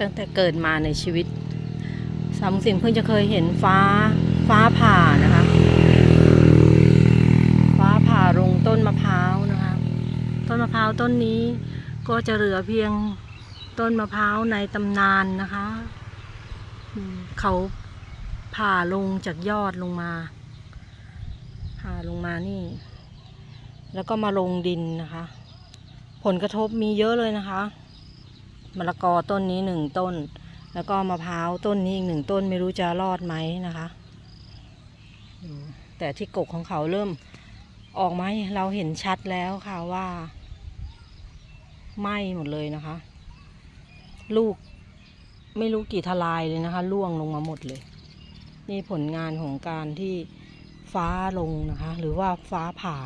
ตั้งแต่เกิดมาในชีวิตสามสิ่งเพิ่งจะเคยเห็นฟ้าฟ้าผ่านะคะ ฟ้าผ่าลงต้นมะพร้าวนะคะ ต้นมะพร้าวต้นนี้ก็จะเหลือเพียงต้นมะพร้าวในตำนานนะคะ เขาผ่าลงจากยอดลงมา ผ่าลงมานี่ แล้วก็มาลงดินนะคะ ผลกระทบมีเยอะเลยนะคะ มะละกอต้นนี้หนึ่งต้น แล้วก็มะพร้าวต้นนี้อีกหนึ่งต้นไม่รู้จะรอดไหมนะคะแต่ที่กกของเขาเริ่มออกไหมเราเห็นชัดแล้วค่ะว่าไหม้หมดเลยนะคะ ลูกไม่รู้กี่ทลายเลยนะคะล่วงลงมาหมดเลย นี่ผลงานของการที่ฟ้าลงนะคะ หรือว่าฟ้าผ่า